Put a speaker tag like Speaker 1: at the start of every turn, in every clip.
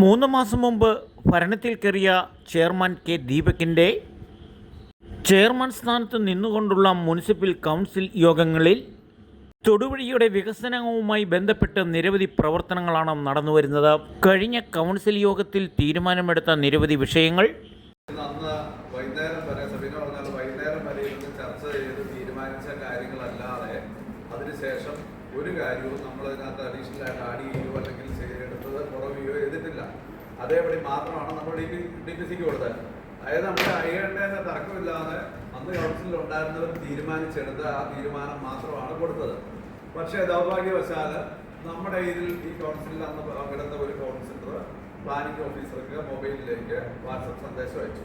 Speaker 1: മൂന്ന് മാസം മുമ്പ് ഭരണത്തിൽ കയറിയ ചെയർമാൻ കെ ദീപകിന്റെ ചെയർമാൻ സ്ഥാനത്ത് നിന്നുകൊണ്ടുള്ള മുനിസിപ്പൽ കൗൺസിൽ യോഗങ്ങളിൽ തൊടുപുഴയുടെ വികസനവുമായി ബന്ധപ്പെട്ട് നിരവധി പ്രവർത്തനങ്ങളാണ് നടന്നുവരുന്നത്. കഴിഞ്ഞ കൗൺസിൽ യോഗത്തിൽ തീരുമാനമെടുത്ത നിരവധി വിഷയങ്ങൾ
Speaker 2: അതേപടി മാത്രമാണ് നമ്മൾ ഡി പി ഡി പി സിക്ക് കൊടുത്തത്. അതായത് നമ്മൾ അയ്യേണ്ടതിന് തർക്കമില്ലാതെ അന്ന് കൗൺസിലിൽ ഉണ്ടായിരുന്നവർ തീരുമാനിച്ചെടുത്ത ആ തീരുമാനം മാത്രമാണ് കൊടുത്തത്. പക്ഷേ ദൗർഭാഗ്യവശാൽ നമ്മുടെ ഇതിൽ ഈ കൗൺസിലിൽ അന്ന് പങ്കെടുത്ത ഒരു കൗൺസിലർ പ്ലാനിംഗ് ഓഫീസർക്ക് മൊബൈലിലേക്ക് വാട്സപ്പ് സന്ദേശം അയച്ചു.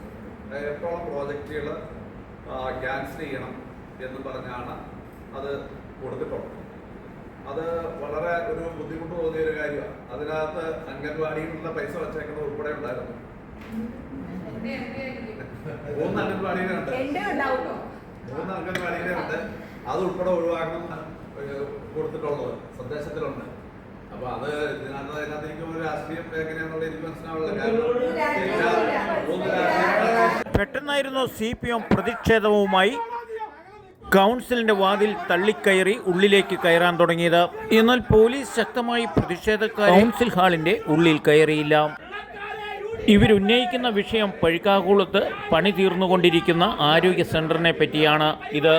Speaker 2: എപ്പോഴും പ്രോജക്റ്റുകൾ ക്യാൻസൽ ചെയ്യണം എന്ന് പറഞ്ഞാണ് അത് കൊടുത്തിട്ടുള്ളത്. അത് വളരെ ഒരു ബുദ്ധിമുട്ട് തോന്നിയ ഒരു കാര്യമാണ്. അതിനകത്ത് അംഗൻവാടിയിലുള്ള പൈസ വച്ചേക്കുന്നത് ഉൾപ്പെടെ ഉണ്ടായിരുന്നു. മൂന്ന് അംഗൻവാടിയിലുണ്ട്. മൂന്ന് അംഗൻവാടിയിലുണ്ട്. അത് ഉൾപ്പെടെ ഒഴിവാക്കണം കൊടുത്തിട്ടുള്ളത്. സന്ദേശത്തിലുണ്ട്. അപ്പൊ അത് ഇതിനകത്ത് അതിനകത്ത് എനിക്ക് ഒരു രാഷ്ട്രീയം എങ്ങനെയാണെന്നുള്ള എനിക്ക് മനസ്സിലാവുള്ള കാരണം
Speaker 1: പെട്ടെന്നായിരുന്നു സി പി എം പ്രതിഷേധവുമായി കൗൺസിലിന്റെ വാതിൽ തള്ളിക്കയറി ഉള്ളിലേക്ക് കയറാൻ തുടങ്ങിയത്. എന്നാൽ പോലീസ് ശക്തമായി പ്രതിഷേധക്കാർ കൗൺസിൽ ഹാളിന്റെ ഉള്ളിൽ കയറിയില്ല. ഇവരുന്നയിക്കുന്ന വിഷയം പഴുക്കാകുളത്ത് പണി തീർന്നുകൊണ്ടിരിക്കുന്ന ആരോഗ്യ സെന്ററിനെ പറ്റിയാണ് ഇത്.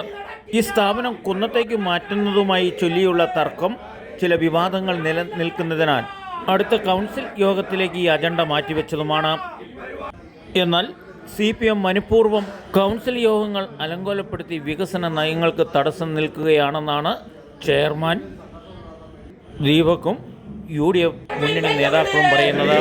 Speaker 1: ഈ സ്ഥാപനം കുന്നത്തേക്ക് മാറ്റുന്നതുമായി ചൊല്ലിയുള്ള തർക്കം ചില വിവാദങ്ങൾ നിലനിൽക്കുന്നതിനാൽ അടുത്ത കൗൺസിൽ യോഗത്തിലേക്ക് ഈ അജണ്ട മാറ്റിവെച്ചതുമാണ്. എന്നാൽ സി പി എം മനഃപൂർവം കൗൺസിൽ യോഗങ്ങൾ അലങ്കോലപ്പെടുത്തി വികസന നയങ്ങൾക്ക് തടസ്സം നിൽക്കുകയാണെന്നാണ് ചെയർമാൻ ദീപക്കും യു ഡി എഫ് മുന്നണി നേതാക്കളും പറയുന്നത്.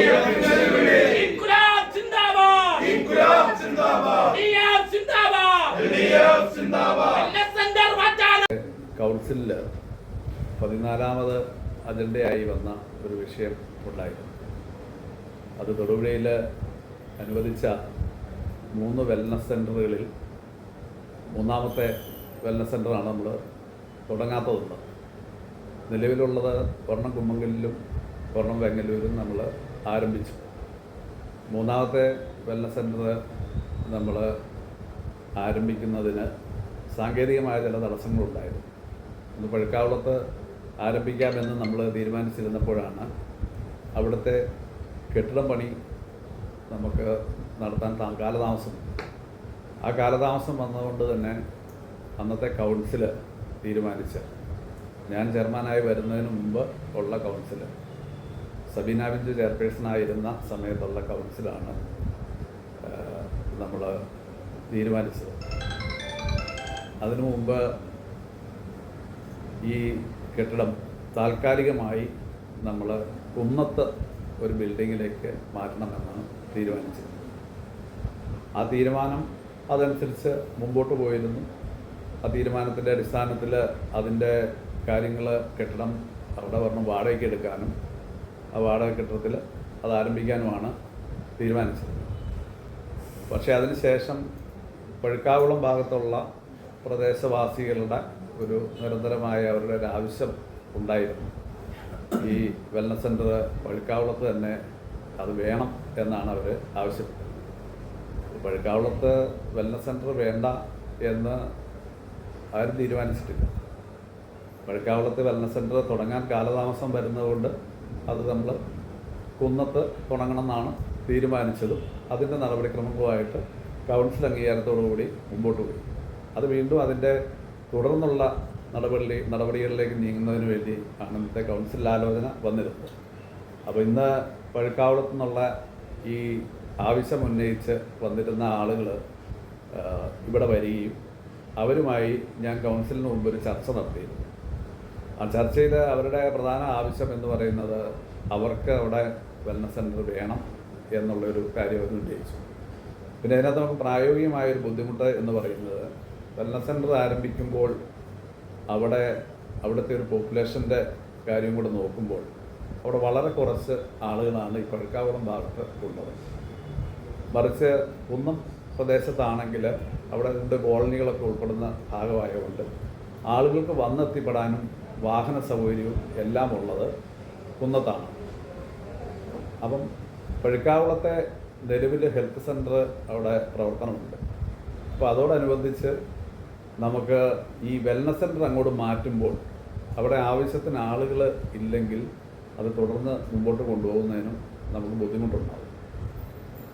Speaker 2: കൗൺസിലിൽ പതിനാലാമത് അജണ്ടയായി വന്ന ഒരു വിഷയം ഉണ്ടായിരുന്നു. അത് തൊടുപുഴയിൽ അനുവദിച്ച മൂന്ന് വെൽനസ് സെന്ററുകളിൽ മൂന്നാമത്തെ വെൽനസ് സെന്ററാണ് നമ്മൾ തുടങ്ങാത്തതുണ്ട്. നിലവിലുള്ളത് ഒരെണ്ണം കുമ്മങ്കലിലും ഒരെണ്ണം വെങ്ങല്ലൂരും നമ്മൾ ആരംഭിച്ചു. മൂന്നാമത്തെ വെൽനസ് സെന്റർ നമ്മൾ ആരംഭിക്കുന്നതിന് സാങ്കേതികമായ ചില തടസ്സങ്ങളുണ്ടായിരുന്നു. ഒന്ന് പഴുക്കാവുളത്ത് ആരംഭിക്കാമെന്ന് നമ്മൾ തീരുമാനിച്ചിരുന്നപ്പോഴാണ് അവിടുത്തെ കെട്ടിടം പണി നമുക്ക് നടത്താൻ കാലതാമസം. ആ കാലതാമസം വന്നതുകൊണ്ട് തന്നെ അന്നത്തെ കൗൺസിൽ തീരുമാനിച്ച് ഞാൻ ചെയർമാനായി വരുന്നതിന് മുമ്പ് ഉള്ള കൗൺസിൽ സബീന ബിഞ്ചു ചെയർപേഴ്സണായിരുന്ന സമയത്തുള്ള കൗൺസിലാണ് നമ്മൾ തീരുമാനിച്ചത്. അതിനു മുമ്പ് ഈ കെട്ടിടം താൽക്കാലികമായി നമ്മൾ കുന്നത്ത് ഒരു ബിൽഡിങ്ങിലേക്ക് മാറ്റണമെന്നാണ് തീരുമാനിച്ചത് ആ തീരുമാനം അതനുസരിച്ച് മുമ്പോട്ട് പോയിരുന്നു. ആ തീരുമാനത്തിന്റെ അടിസ്ഥാനത്തിൽ അതിന്റെ കാര്യങ്ങൾ കെട്ടിടം അവിടെ പറഞ്ഞ് വാടകയ്ക്ക് എടുക്കാനും ആ വാടക കെട്ടിടത്തിൽ അത് ആരംഭിക്കാനുമാണ് തീരുമാനിച്ചത്. പക്ഷേ അതിനുശേഷം പഴുക്കാവുളം ഭാഗത്തുള്ള പ്രദേശവാസികളുടെ ഒരു നിരന്തരമായ അവരുടെ ഒരു ആവശ്യം ഉണ്ടായിരുന്നു. ഈ വെൽനസ് സെന്റർ പഴുക്കാവുളത്ത് തന്നെ അത് വേണം എന്നാണ് അവർ ആവശ്യപ്പെട്ടത്. പഴുക്കാവുളത്ത് വെൽനസ് സെന്റർ വേണ്ട എന്ന് ആരും തീരുമാനിച്ചിട്ടില്ല. പഴുക്കാവുളത്ത് വെൽനസ് സെന്റർ തുടങ്ങാൻ കാലതാമസം വരുന്നതുകൊണ്ട് അത് നമ്മൾ കുന്നത്ത് തുടങ്ങണമെന്നാണ് തീരുമാനിച്ചതും അതിന്റെ നടപടിക്രമങ്ങളുമായിട്ട് കൗൺസിൽ അംഗീകാരത്തോടുകൂടി മുമ്പോട്ട് പോയി. അത് വീണ്ടും അതിന്റെ തുടർന്നുള്ള നടപടി നടപടികളിലേക്ക് നീങ്ങുന്നതിന് വേണ്ടി ആണ് ഇന്നത്തെ കൗൺസിൽ ആലോചന വന്നിരുന്നത് അപ്പോൾ ഇന്ന് പഴുക്കാവുളത്തു നിന്നുള്ള ഈ ആവശ്യം ഉന്നയിച്ച് വന്നിരുന്ന ആളുകൾ ഇവിടെ വരികയും അവരുമായി ഞാൻ കൗൺസിലിന് മുമ്പ് ഒരു ചർച്ച നടത്തിയിരുന്നു. ആ ചർച്ചയിൽ അവരുടെ പ്രധാന ആവശ്യം എന്ന് പറയുന്നത് അവർക്ക് അവിടെ വെൽനസ് സെന്റർ വേണം എന്നുള്ളൊരു കാര്യം അവർ ഉന്നയിച്ചു. പിന്നെ അതിനകത്ത് നമുക്ക് പ്രായോഗികമായ ഒരു ബുദ്ധിമുട്ട് എന്ന് പറയുന്നത് വെൽനസ് സെന്റർ ആരംഭിക്കുമ്പോൾ അവിടെ അവിടുത്തെ ഒരു പോപ്പുലേഷന്റെ കാര്യം കൂടെ നോക്കുമ്പോൾ അവിടെ വളരെ കുറച്ച് ആളുകളാണ് ഈ പഴക്കാവുളം ഭാഗത്ത് ഉള്ളത്. മറിച്ച് കുന്നം പ്രദേശത്താണെങ്കിൽ അവിടെ രണ്ട് കോളനികളൊക്കെ ഉൾപ്പെടുന്ന ഭാഗമായതുകൊണ്ട് ആളുകൾക്ക് വന്നെത്തിപ്പെടാനും വാഹന സൗകര്യവും എല്ലാം ഉള്ളത് കുന്നത്താണ്. അപ്പം പഴുക്കാവുളത്തെ നിലവിൽ ഹെൽത്ത് സെന്റർ അവിടെ പ്രവർത്തനമുണ്ട്. അപ്പോൾ അതോടനുബന്ധിച്ച് നമുക്ക് ഈ വെൽനസ് സെന്റർ അങ്ങോട്ട് മാറ്റുമ്പോൾ അവിടെ ആവശ്യത്തിന് ആളുകൾ ഇല്ലെങ്കിൽ അത് തുടർന്ന് മുമ്പോട്ട് കൊണ്ടുപോകുന്നതിനും നമുക്ക് ബുദ്ധിമുട്ടുണ്ടാകും.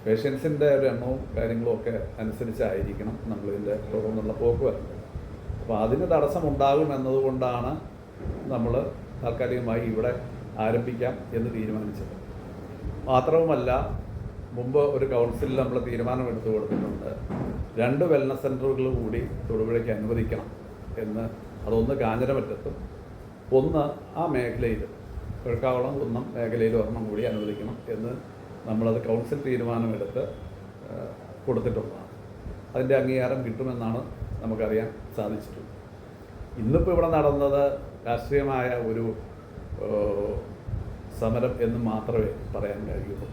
Speaker 2: പേഷ്യൻസിന്റെ ഒരു എണ്ണവും കാര്യങ്ങളും ഒക്കെ അനുസരിച്ചായിരിക്കണം നമ്മളിതിന്റെ തുടർന്നുള്ള പോക്ക് വരുന്നത് അപ്പോൾ അതിന് തടസ്സമുണ്ടാകും എന്നതുകൊണ്ടാണ് നമ്മൾ താൽക്കാലികമായി ഇവിടെ ആരംഭിക്കാം എന്ന് തീരുമാനിച്ചത്. മാത്രവുമല്ല മുമ്പ് ഒരു കൗൺസിലിൽ നമ്മൾ തീരുമാനം എടുത്തു കൊടുത്തിട്ടുണ്ട്. രണ്ട് വെൽനസ് സെന്ററുകൾ കൂടി തൊടുപുഴയ്ക്ക് അനുവദിക്കണം എന്ന്. അതൊന്ന് കാഞ്ഞിരമറ്റത്തും ഒന്ന് ആ മേഖലയിൽ കിഴക്കാവളം കുന്നം മേഖലയിൽ ഒരെണ്ണം കൂടി അനുവദിക്കണം എന്ന് നമ്മളത് കൗൺസിൽ തീരുമാനമെടുത്ത് കൊടുത്തിട്ടുള്ളതാണ്. അതിന്റെ അംഗീകാരം കിട്ടുമെന്നാണ് നമുക്കറിയാൻ സാധിച്ചിട്ടുള്ളത്. ഇന്നിപ്പോൾ ഇവിടെ നടന്നത് രാഷ്ട്രീയമായ ഒരു സമരം എന്ന് മാത്രമേ പറയാൻ കഴിയുള്ളൂ